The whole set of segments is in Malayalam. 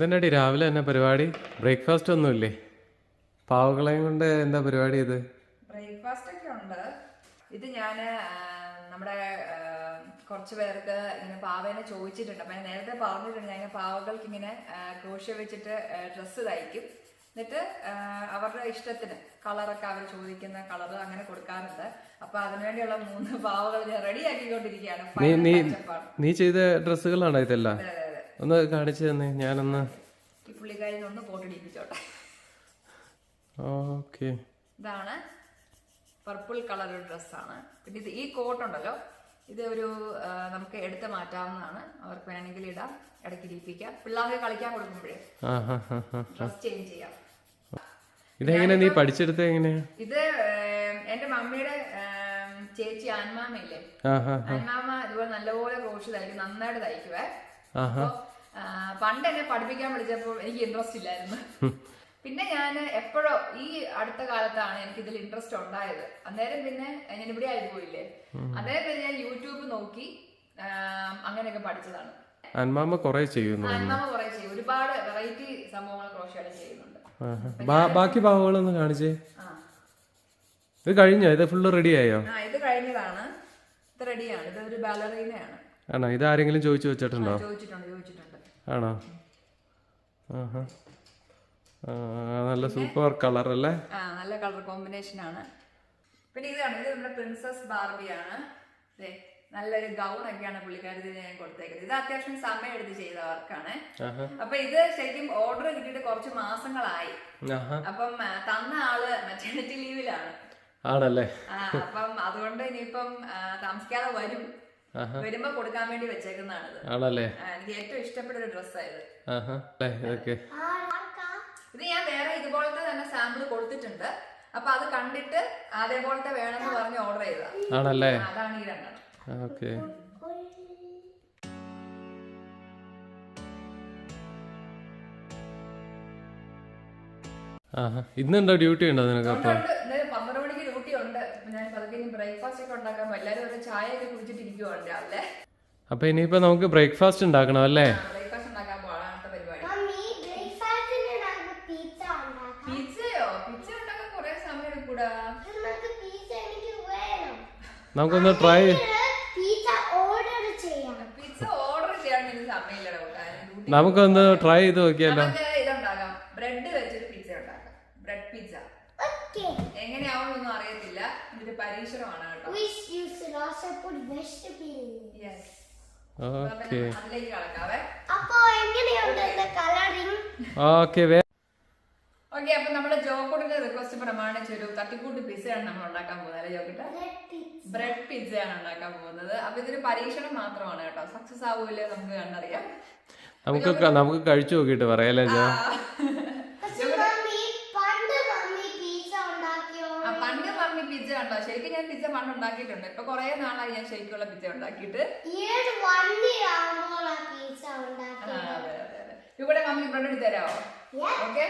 ഇതെന്നാടി രാവിലെ തന്നെ പരിപാടി? ബ്രേക്ക്ഫാസ്റ്റ് ഒന്നുമില്ലേ? പാവകളെയും കൊണ്ട് എന്താ പരിപാടി ഇത്? ബ്രേക്ക്ഫാസ്റ്റ് ഒക്കെ ഉണ്ട് ഇത് ഞാൻ നമ്മുടെ കുറച്ച് പേർക്ക് ഇങ്ങനെ പാവേനെ ചോദിച്ചിട്ടുണ്ട്. അപ്പം ഞാൻ നേരത്തെ പറഞ്ഞിട്ടുണ്ട് ഞാൻ പാവകൾക്ക് ഇങ്ങനെ ക്രോഷ്യ വെച്ചിട്ട് ഡ്രസ്സ് തയ്ക്കും. എന്നിട്ട് അവരുടെ ഇഷ്ടത്തിന് കളറൊക്കെ അവർ ചോദിക്കുന്ന കളർ അങ്ങനെ കൊടുക്കാറുണ്ട്. അപ്പൊ അതിനുവേണ്ടിയുള്ള മൂന്ന് പാവകൾ ഞാൻ റെഡി ആക്കിക്കൊണ്ടിരിക്കുകയാണ്. നീ ചെയ്ത ഡ്രസ്സുകളാണോ ഇതെല്ലാം? ഒന്ന് കാണിച്ചു തന്നെ ഞാനൊന്ന് ഓക്കെ. ഇതാണ് പർപ്പിൾ കളർ ഡ്രസ്സാണ് പിന്നെ ഇത് ഈ കോട്ട് ഉണ്ടല്ലോ ഇത് ഒരു നമുക്ക് എടുത്ത് മാറ്റാവുന്നതാണ്. അവർക്ക് വേണമെങ്കിൽ ഇടാം ഇടയ്ക്ക് ഇരിപ്പിക്കാം പിള്ളേർക്ക് കളിക്കാൻ കൊടുക്കുമ്പോഴേ ഡ്രസ് ചേഞ്ച് ചെയ്യാം. ഇതെങ്ങനെ നീ പഠിച്ചെടുത്ത എങ്ങനെയാ? ഇത് എന്റെ മമ്മിയുടെ ചേച്ചി ആൻമാമയില്ലേ? ആൻമാമ ഇതുപോലെ നല്ലപോലെ ക്രോഷ് തയ്ക്കും നന്നായിട്ട് തയ്ക്കുവേ. പണ്ട് എന്നെ പഠിപ്പിക്കാൻ വിളിച്ചപ്പോൾ എനിക്ക് ഇൻട്രസ്റ്റ് ഇല്ലായിരുന്നു. പിന്നെ ഞാൻ എപ്പോഴോ ഈ അടുത്ത കാലത്താണ് എനിക്ക് ഇതിൽ ഇൻട്രസ്റ്റ് ഉണ്ടായത്. അന്നേരം പിന്നെ ഞാൻ ഇവിടെ ആയി പോയില്ലേ? അന്നേരം പിന്നെ ഞാൻ യൂട്യൂബ് നോക്കി അങ്ങനെയൊക്കെ പഠിച്ചതാണ്. അന്മാമ്മ കുറെ ചെയ്യുന്നു അൻമാമ കുറെ ചെയ്യും. ഒരുപാട് വെറൈറ്റി സംഭവങ്ങൾ ക്രോഷ്യായിട്ട് ചെയ്യുന്നുണ്ട്. ബാക്കി ഭാഗങ്ങളൊന്നും കാണിച്ചേ. ഇത് കഴിഞ്ഞോ? ഇത് ഫുള്ള് റെഡി ആയോ? ഇത് കഴിഞ്ഞതാണ്. ഇത് റെഡിയാണ് ഇത് ഒരു ബാലറീനയാണ്. ആണോ? ഇത് ആരെങ്കിലും ചോദിച്ചു വെച്ചിട്ടുണ്ടോ? ചോദിച്ചിട്ടുണ്ട് ചോദിച്ചിട്ടുണ്ട്. ആണോ? ആഹാ. നല്ല സൂപ്പർ കളർ അല്ലേ? നല്ല കളർ കോമ്പിനേഷൻ ആണ്. പിന്നെ ഇത് ഇത് നമ്മുടെ പ്രിൻസസ് ബാർബിയാണ് നല്ലൊരു ഗൗൺ ഒക്കെയാണ് പുള്ളിക്കാരി ഞാൻ കൊടുത്തേക്കുന്നത്. ഇത് അത്യാവശ്യം സമയം എടുത്ത് ചെയ്ത വർക്കാണ്. അപ്പൊ ഇത് ശരിക്കും ഓർഡർ കിട്ടിയിട്ട് കുറച്ച് മാസങ്ങളായി. അപ്പം തന്ന ആൾ മെറ്റേണിറ്റി ലീവിലാണ് ആണല്ലേ? അപ്പം അതുകൊണ്ട് ഇനിയിപ്പം താമസിക്കാതെ വരും. വരുമ്പോ കൊടുക്കാൻ വേണ്ടി വെച്ചേക്കുന്നതാണ് ആണല്ലേ? എനിക്ക് ഏറ്റവും ഇഷ്ടപ്പെട്ട ഒരു ഡ്രസ്സായത് ഇതൊക്കെ? ഇത് ഞാൻ വേറെ ഇതുപോലത്തെ തന്നെ സാമ്പിൾ കൊടുത്തിട്ടുണ്ട്. അപ്പൊ അത് കണ്ടിട്ട് അതേപോലത്തെ വേണമെന്ന് പറഞ്ഞ് ഓർഡർ ചെയ്തതാണ് ആണല്ലേ? അതാണ് ഈ രണ്ടെണ്ണം. ഓക്കെ. ഇന്നുണ്ടോ ഡ്യൂട്ടി ഉണ്ടോ നിനക്ക് അപ്പം? ഉണ്ട്. ഞാൻ പതുക്കെ ഇനി ബ്രേക്ക്ഫാസ്റ്റ് ഒക്കെ ഉണ്ടാക്കാൻ എല്ലാരും ഒരു ചായ ഒക്കെ കുടിച്ചിട്ട് ഇരിക്കുവാണ് രാവിലെ. അപ്പൊ ഇനിയിപ്പോ നമുക്ക് ബ്രേക്ക്ഫാസ്റ്റ് ഉണ്ടാക്കണം അല്ലേ? ബ്രേക്ക്ഫാസ്റ്റ് ഉണ്ടാക്കാൻ അടുത്ത പരിപാടി. ഉണ്ടാക്കാൻ കുറെ സമയം എടുക്കൂടാ നമുക്കൊന്ന് ട്രൈ നമുക്കൊന്ന് ട്രൈ ചെയ്ത് നോക്കിയാലോ നമുക്ക് ഇതുണ്ടാക്കാം ബ്രെഡ് വെച്ചൊരു പിസ്സ ഉണ്ടാക്കാം ബ്രെഡ് പിസ്സ ഓക്കേ എങ്ങനെയാവുമെന്നൊന്നും അറിയത്തില്ല ഇതൊരു പരീക്ഷണമാണ് കേട്ടോ wish you should also put vegetable yes okay okay okay അപ്പൊ നമ്മുടെ ജോക്കോട്ടിന്റെ റിക്വസ്റ്റ് പ്രമാണിച്ച് ഒരു തട്ടിക്കൂട്ട് പിസ്സയാണ് നമ്മൾ ഉണ്ടാക്കാൻ പോകുന്നത് അല്ലേ ജോക്കിട്ട്? ബ്രെഡ് പിസ്സയാണ് ഉണ്ടാക്കാൻ പോകുന്നത്. അപ്പൊ ഇതൊരു പരീക്ഷണം മാത്രമാണ് കേട്ടോ. സക്സസ് ആവൂല്ലേ നമുക്ക് കണ്ടറിയാം. നമുക്ക് നമുക്ക് കഴിച്ചു നോക്കിയിട്ട് പറയാല്ലേ ജോ പക്ഷെ മമ്മി പണ്ട് മമ്മി പിസ്സ ഉണ്ടാക്കിയോ ആ, പണ്ട് മമ്മി പിസ്സ ഉണ്ടോ ശരിക്കും ഞാൻ പിസ്സ പണ്ട് ഉണ്ടാക്കിയിട്ടുണ്ട്. ഇപ്പൊ കുറെ നാളായി ഞാൻ ശരിക്കുള്ള പിച്ച ഉണ്ടാക്കിയിട്ട്. അതെ അതെ അതെ. ഇവിടെ മമ്മി ഇവിടെ എടുത്ത് തരാമോ. ഓക്കെ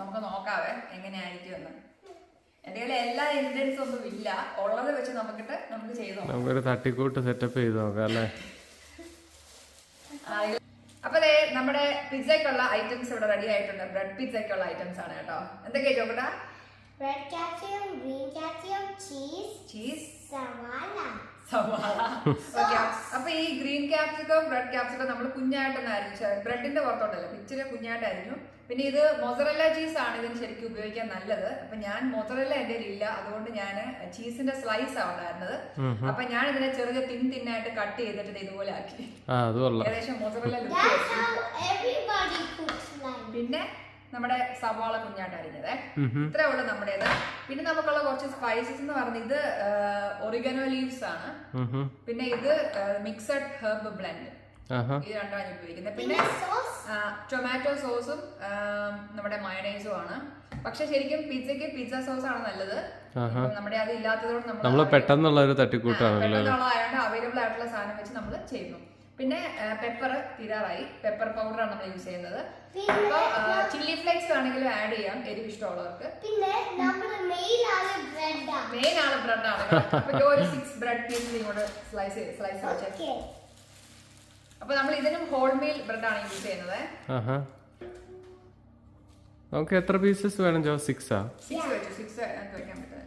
നമുക്ക് നോക്കാവേ എങ്ങനെയായിരിക്കും എന്ന് എന്റെ കയ്യിൽ എല്ലാ ഇൻഗ്രീഡിയൻസും ഒന്നും ഇല്ല. ഉള്ളത് വെച്ച് നമുക്കിട്ട് നമുക്ക് ചെയ്ത് നോക്കാം. നമുക്കൊരു തട്ടിക്കൂട്ട് സെറ്റപ്പ് ചെയ്ത് നോക്കാം അല്ലേ? അപ്പൊ ദേ നമ്മുടെ പിസ്സയ്ക്കുള്ള ഐറ്റംസ് ഇവിടെ റെഡി ആയിട്ടുണ്ട്. ബ്രെഡ് പിസ്സയ്ക്കുള്ള ഐറ്റംസ് ആണ് കേട്ടോ. എന്തൊക്കെയാ ചോക്കട്ടാ red capsicum green capsicum cheese cheese സവാള. സവാള. ഓക്കെ അപ്പൊ ഈ ഗ്രീൻ ക്യാപ്സിക്കം റെഡ് ക്യാപ്സിക്കം നമ്മൾ കുഞ്ഞായിട്ടൊന്ന് അരിഞ്ഞു ബ്രെഡിന്റെ പുറത്തോട്ടല്ല ഇച്ചിരി കുഞ്ഞായിട്ട് അരിഞ്ഞു പിന്നെ ഇത് മൊസറല്ല ചീസ് ആണ് ഇതിന് ശരിക്കും ഉപയോഗിക്കാൻ നല്ലത്. അപ്പൊ ഞാൻ മൊസറല്ല എന്റെ ഇല്ല. അതുകൊണ്ട് ഞാൻ ചീസിന്റെ സ്ലൈസ് ആണ് ഉണ്ടായിരുന്നത്. അപ്പൊ ഞാൻ ഇതിനെ ചെറിയ തിൻ തിന്നായിട്ട് കട്ട് ചെയ്തിട്ട് ഇതുപോലെ ആക്കി. ഏകദേശം മൊസറല്ല. പിന്നെ? നമ്മുടെ സവാള കുഞ്ഞാട്ട് അരിഞ്ഞത്. ഇത്രേ ഉള്ളു നമ്മുടേത്. പിന്നെ നമുക്കുള്ള കുറച്ച് സ്പൈസസ് എന്ന് പറഞ്ഞത് ഇത് ഒറിഗനോ ലീവ്സ് ആണ്. പിന്നെ ഇത് മിക്സഡ് ഹെർബ് ബ്ലെൻഡ് ആഹാ. ഇത് രണ്ടാണ് ഉപയോഗിക്കുന്നത്. പിന്നെ സോസ് ടൊമാറ്റോ സോസും നമ്മുടെ മയണൈസും ആണ്. പക്ഷെ ശരിക്കും പിzzയ്ക്ക് പിസ്സ സോസ് ആണ് നല്ലത്. നമ്മുടെ അത് ഇല്ലാത്തതുകൊണ്ട് നമ്മൾ പെട്ടെന്നുള്ള ഒരു തട്ടിക്കൂട്ടാണ് അവൈലബിൾ ആയിട്ടുള്ള സാധനം വെച്ച് നമ്മൾ ചെയ്യുന്നു. പിന്നെ പെപ്പർ തീരാറായി. പെപ്പർ പൗഡർ ആണ് നമ്മൾ യൂസ് ചെയ്യുന്നത്. അപ്പോൾ ചില്ലി ഫ്ലേക്സ് ആണെങ്കിലും ആഡ് ചെയ്യാം. എരിവ് ഇഷ്ടമുള്ളവർക്ക്. പിന്നെ മെയിൻ ആണ് ബ്രെഡാ മെയിൻ ആണ് ബ്രെഡ് ആണ്. അപ്പൊ ഒരു സിക്സ് ബ്രെഡ് പീസ് ഇങ്ങോട്ട് സ്ലൈസ് സ്ലൈസ് വെച്ച് അപ്പൊ നമ്മൾ ഇതിനും ഹോൾ മീൽ ആണ് യൂസ് ചെയ്യുന്നത്. ആഹാ. നമുക്ക് എത്ര പീസസ് വേണം ജോ? സിക്സാ സിക്സ് വെച്ചു. സിക്സ് വെക്കാൻ പറ്റുന്നത്.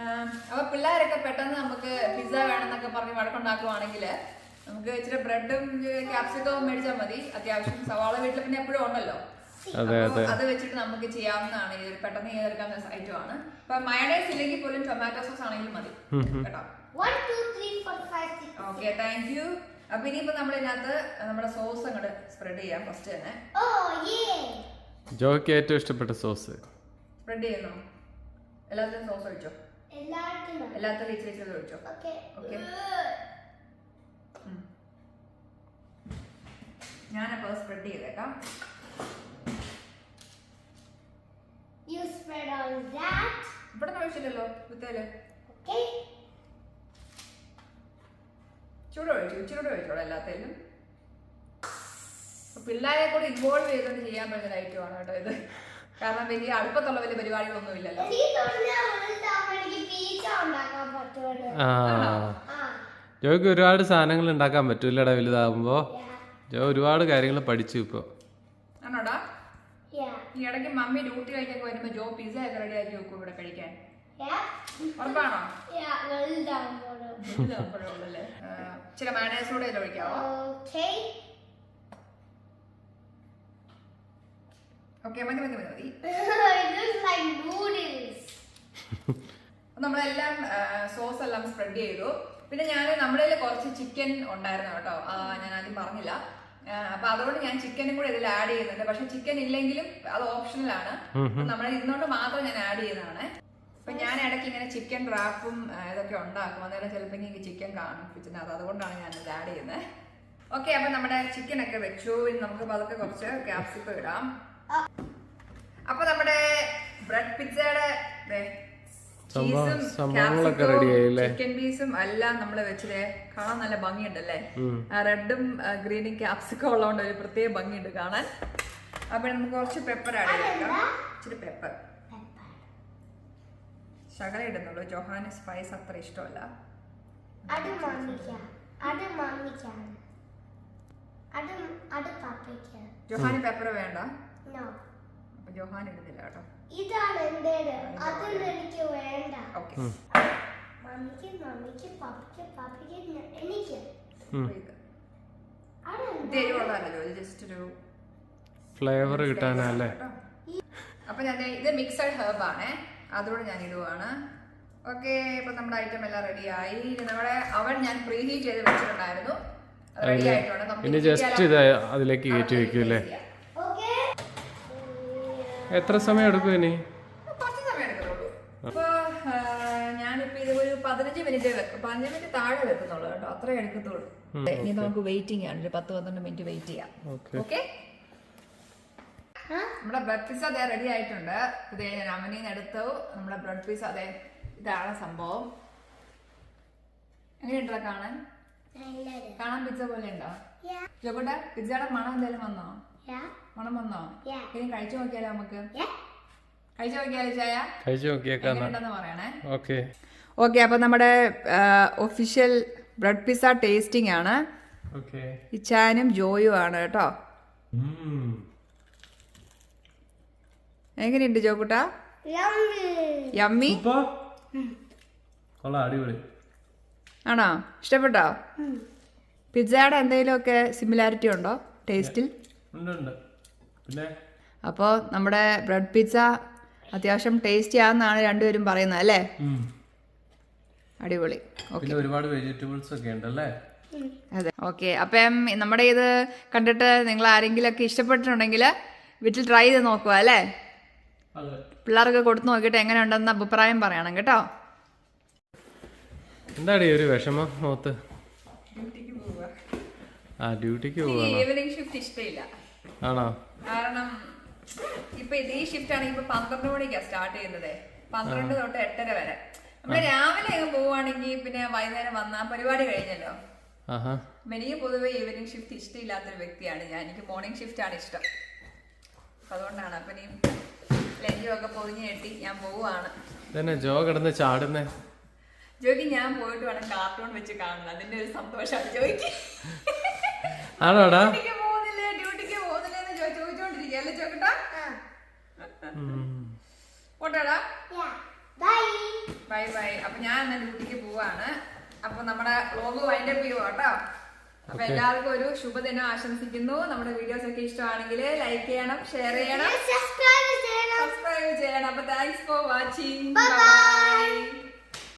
ആം, അപ്പൊ പിള്ളേരൊക്കെ പെട്ടെന്ന് നമുക്ക് പറഞ്ഞ് വഴക്കുണ്ടാക്കുവാണെങ്കിൽ നമുക്ക് ഇച്ചിരി ബ്രെഡും ക്യാപ്സിക്കവും മേടിച്ചാൽ മതി. അത്യാവശ്യം സവാള വീട്ടിൽ പിന്നെ എപ്പോഴും ഉണ്ടല്ലോ. അതെ വെച്ചിട്ട് നമുക്ക് ചെയ്യാവുന്നതാണ്. ഇത് പെട്ടെന്ന് ചെയ്തെടുക്കാൻ ഐറ്റം ആണ്. ഇപ്പൊ മയണൈസ് ഇല്ലെങ്കിൽ പോലും ടൊമാറ്റോ സോസ് ആണെങ്കിലും മതി. കേട്ടോ. ഓക്കെ താങ്ക് യു അപ്പൊ ഇനിയിപ്പോ നമ്മൾ ഇതിനകത്ത് നമ്മുടെ സോസ് അങ്ങോട്ട് സ്പ്രെഡ് ചെയ്യാം. ഫസ്റ്റ് തന്നെ. Joke yeah. ജോയ്ക്ക് ഏറ്റവും ഇഷ്ടപ്പെട്ട സോസ് സ്പ്രെഡ് ചെയ്യുന്നു? എല്ലാത്തിനും സോസ് ഒഴിച്ചോ? എല്ലാത്തിനും. ഇച്ചിരി ഇച്ചിരി ഒഴിച്ചോ Okay. Okay. ഞാനപ്പോ സ്പ്രെഡ് ചെയ്തേക്കാം You spread on that. ഇവിടെ ഒഴിച്ചില്ലല്ലോ കുത്തേൽ. ചൂട് ഒഴിച്ചു ഇച്ചിരി ഒഴിച്ചോളൂ എല്ലാത്തേലും പിള്ളേരെ കൂടി ഇൻവോൾവ് ചെയ്തുകൊണ്ട് ചെയ്യാൻ പറ്റുന്ന ഐറ്റമാണ് കേട്ടോ ഇത് കാരണം വലിയ അടുപ്പത്തുള്ള വലിയ പരിപാടികളൊന്നും ഇല്ലല്ലോ ആ. ആ, ജോയ്ക്ക് ഒരുപാട് സാധനങ്ങൾ ഉണ്ടാക്കാൻ പറ്റൂലടാ വലുതാകുമ്പോ ജോ ഒരുപാട് കാര്യങ്ങൾ പഠിച്ചു ഇപ്പൊ. ആണോടാ? Yeah, ഈ ഇടയ്ക്ക് മമ്മി ഡ്യൂട്ടി കഴിക്കൊക്കെ വരുമ്പോ ജോ പിസ ഒക്കെ റെഡി ആക്കി വെക്കും ഇവിടെ കഴിക്കാൻ. ഉറപ്പാണോ? Yeah, വലുതാവും പോലെ. ഇത് അപ്പോഴേ ഉള്ളല്ലേ. ആ, ഇച്ചിരി മയണൈസ് കൂടെ ഇതിൽ ഒഴിക്കാവോ. ഓക്കെ മതി മതി മതി മതി. നമ്മളെല്ലാം സോസ് എല്ലാം സ്പ്രെഡ് ചെയ്തു. പിന്നെ ഞാൻ നമ്മുടെ കുറച്ച് ചിക്കൻ ഉണ്ടായിരുന്നു കേട്ടോ. ആ, ഞാൻ ആദ്യം പറഞ്ഞില്ല. അപ്പൊ അതുകൊണ്ട് ഞാൻ ചിക്കനും കൂടെ ഇതിൽ ആഡ് ചെയ്യുന്നുണ്ട്. പക്ഷെ ചിക്കൻ ഇല്ലെങ്കിലും അത് ഓപ്ഷണലാണ് നമ്മൾ ഇരുന്നോണ്ട് മാത്രം ഞാൻ ആഡ് ചെയ്യുന്നതാണ്. അപ്പൊ ഞാൻ ഇടയ്ക്ക് ഇങ്ങനെ ചിക്കൻ റാപ്പും ഇതൊക്കെ ഉണ്ടാക്കും. അന്നേരം ചിലപ്പോൾ എനിക്ക് ചിക്കൻ കാണും കിച്ചനകത്ത് അതുകൊണ്ടാണ് ഞാൻ ഇത് ആഡ് ചെയ്യുന്നത് ഓക്കെ അപ്പൊ നമ്മുടെ ചിക്കൻ ഒക്കെ വെച്ചു. ഇനി നമുക്ക് അതൊക്കെ കുറച്ച് ക്യാപ്സിക്കം ഇടാം. അപ്പൊ നമ്മുടെ ബ്രെഡ് പിzzയുടെ സംഭവം- സംഭവങ്ങളൊക്കെ ആയില്ലേ? ചിക്കൻ പീസും എല്ലാം നമ്മൾ വെച്ചിട്ട് കാണാൻ നല്ല ഭംഗിയുണ്ടല്ലേ? ആ റെഡും ഗ്രീനും ക്യാപ്സിക്കം ഉള്ളതുകൊണ്ട് ഒരു പ്രത്യേക ഭംഗിയുണ്ട് കാണാൻ. അപ്പൊ നമുക്ക് കുറച്ച് പെപ്പർ ആഡ് ചെയ്തേക്കാം ഇച്ചിരി പെപ്പർ ശകല ഇടുന്നുള്ളൂ. ജോഹാന് സ്പൈസ് അത്ര ഇഷ്ടമല്ല. അത് അത് അത് അത് ജോഹാന് പെപ്പർ വേണ്ട? ജോഹാൻ എഴുതില്ല കേട്ടോ. ഇതാണ് എന്റെ അതൊന്നും എനിക്ക് വേണ്ട. ഓക്കെ. മമ്മിക്ക് മമ്മിക്ക് പപ്പയ്ക്ക് പപ്പയ്ക്ക് എനിക്ക്. എരിവുള്ളതല്ല ജോലി ജസ്റ്റ് ഒരു ഫ്ലേവർ കിട്ടാനല്ലേ കേട്ടോ. അപ്പൊ ഞാൻ ഇത് മിക്സഡ് ഹെർബ് ആണ്. അതുകൂടെ ഞാൻ ഇടുവാണ്. ഓക്കെ ഇപ്പൊ നമ്മുടെ ഐറ്റം എല്ലാം റെഡി ആയി. ഇനി നമ്മുടെ അവൻ ഞാൻ പ്രീഹീറ്റ് ചെയ്ത് വെച്ചിട്ടുണ്ടായിരുന്നു. റെഡി ആയിട്ടുണ്ട്. ഇനി ജസ്റ്റ് ഇത് അതിലേക്ക് കയറ്റി വെക്കൂല്ലേ എത്ര സമയം എടുക്കും ഇനി? കുറച്ച് സമയം എടുക്കുന്നുള്ളൂ അപ്പൊ ഞാനിപ്പോ ഇത് ഒരു പതിനഞ്ച് മിനിറ്റ് വെക്കും. പതിനഞ്ച് മിനിറ്റ് താഴെ വെക്കുന്നുള്ളൂ കേട്ടോ. അത്രേ എടുക്കത്തുള്ളൂ. ഇനി നമുക്ക് വെയിറ്റിംഗ് ആണ് ഒരു പത്ത് പന്ത്രണ്ട് മിനിറ്റ് വെയിറ്റ് ചെയ്യാം. ഓക്കെ. നമ്മുടെ ബ്രെഡ് പിസ്സ അതേ റെഡി ആയിട്ടുണ്ട്. ഇത് ഞാൻ അവനിൽ നിന്ന് എടുത്തു. നമ്മുടെ ബ്രെഡ് പിസ്സ അതെ ഇതാണ് സംഭവം. എങ്ങനെയുണ്ടോ കാണാൻ? കാണാൻ പിസ്സ പോലെ ഉണ്ടോ ജോക്കോട്ട പിസ്സയുടെ മണം എന്തായാലും വന്നോ? മണം വന്നോ. ഇനി കഴിച്ചു നോക്കിയാലോ നമുക്ക്. കഴിച്ചു നോക്കിയാലോ ചായ? കഴിച്ചു നോക്കിയേക്കാം എങ്ങനെയുണ്ടെന്ന് പറയണേ. ഓക്കെ. ഓക്കെ അപ്പൊ നമ്മുടെ ഒഫീഷ്യൽ ബ്രെഡ് പിസ്സ ടേസ്റ്റിംഗ് ആണ്. ഓക്കെ. ഇച്ചാനും ജോയും ആണ് കേട്ടോ. എങ്ങനെയുണ്ട് ജോക്കുട്ട. യമ്മി അടിപൊളി. ആണോ? ഇഷ്ടപ്പെട്ടോ? പിസ്സയുടെ എന്തെങ്കിലുമൊക്കെ സിമിലാരിറ്റി ഉണ്ടോ? ടേസ്റ്റിൽ ഉണ്ട്. അപ്പോൾ നമ്മുടെ ബ്രെഡ് പിസ്സ അത്യാവശ്യം ടേസ്റ്റി ആണെന്നാണ് രണ്ടുപേരും പറയുന്നത് അല്ലേ? അടിപൊളി. ഓക്കെ പിന്നെ ഒരുപാട് വെജിറ്റബിൾസ് ഒക്കെ ഉണ്ടല്ലേ? അതെ. ഓക്കെ അപ്പം നമ്മുടെ ഇത് കണ്ടിട്ട് നിങ്ങൾ ആരെങ്കിലുമൊക്കെ ഇഷ്ടപ്പെട്ടിട്ടുണ്ടെങ്കിൽ വീട്ടിൽ ട്രൈ ചെയ്ത് നോക്കുക അല്ലേ? അതെ. പിള്ളേർക്ക് കൊടുത്തു നോക്കിയിട്ട് എങ്ങനെ ഉണ്ടെന്ന് അഭിപ്രായം പറയണം കേട്ടോ? എന്താടി ഒരു വിഷമം മുഖത്ത്? ആ ഡ്യൂട്ടിക്ക് പോവാ ഈവനിങ് ഷിഫ്റ്റ് ഇഷ്ടമില്ല. ആണോ? കാരണം ഇപ്പൊ ഈ ഷിഫ്റ്റ് ആണെങ്കിൽ ഇപ്പൊ പന്ത്രണ്ട് മണിക്കാണ് സ്റ്റാർട്ട് ചെയ്യുന്നത്. പന്ത്രണ്ട് തൊട്ട് എട്ടര വരെ. നമ്മൾ രാവിലെ പോവുകയാണെങ്കിൽ പിന്നെ വൈകുന്നേരം വന്ന പരിപാടി കഴിഞ്ഞല്ലോ. എനിക്ക് പൊതുവെ ഈവനിങ് ഷിഫ്റ്റ് ഇഷ്ടമില്ലാത്തൊരു വ്യക്തിയാണ് ഞാൻ. എനിക്ക് മോർണിംഗ് ഷിഫ്റ്റ് ആണ് ഇഷ്ടം. അതുകൊണ്ടാണ്. അപ്പൊ ഇനി ലഞ്ചും ഒക്കെ പൊതിഞ്ഞ് കെട്ടി ഞാൻ പോവുകയാണ്. തന്നെ ജോ കിടന്ന് ചാടുന്നേ? ജോയ്ക്ക് ഞാൻ പോയിട്ട് വേണം കാർട്ടൂൺ വെച്ച് കാണുന്നത് അതിന്റെ ഒരു സന്തോഷമാണ് ജോയ്ക്ക്. ആണോടാ ഡ്യൂട്ടിക്ക് പോകുന്നില്ലേ ഡ്യൂട്ടിക്ക് പോകുന്നില്ലേ എന്ന് ചോ- ചോദിച്ചോണ്ടിരിക്കുക അല്ലേ ചോക്കട്ടാ ഉം. പോട്ടേടാ. ബൈ ബൈ അപ്പൊ ഞാൻ എന്നാ ഡ്യൂട്ടിക്ക് പോവാണ്. അപ്പൊ നമ്മുടെ വ്ലോഗ് വൈൻഡപ്പ് ചെയ്യുക കേട്ടോ. അപ്പൊ എല്ലാവർക്കും ഒരു ശുഭദിനം ആശംസിക്കുന്നു. നമ്മുടെ വീഡിയോസ് ഒക്കെ ഇഷ്ടമാണെങ്കിൽ ലൈക്ക് ചെയ്യണം ഷെയർ ചെയ്യണം. സബ്സ്ക്രൈബ് ചെയ്യണം. അപ്പൊ താങ്ക്സ് ഫോർ വാച്ചിങ്. ബൈ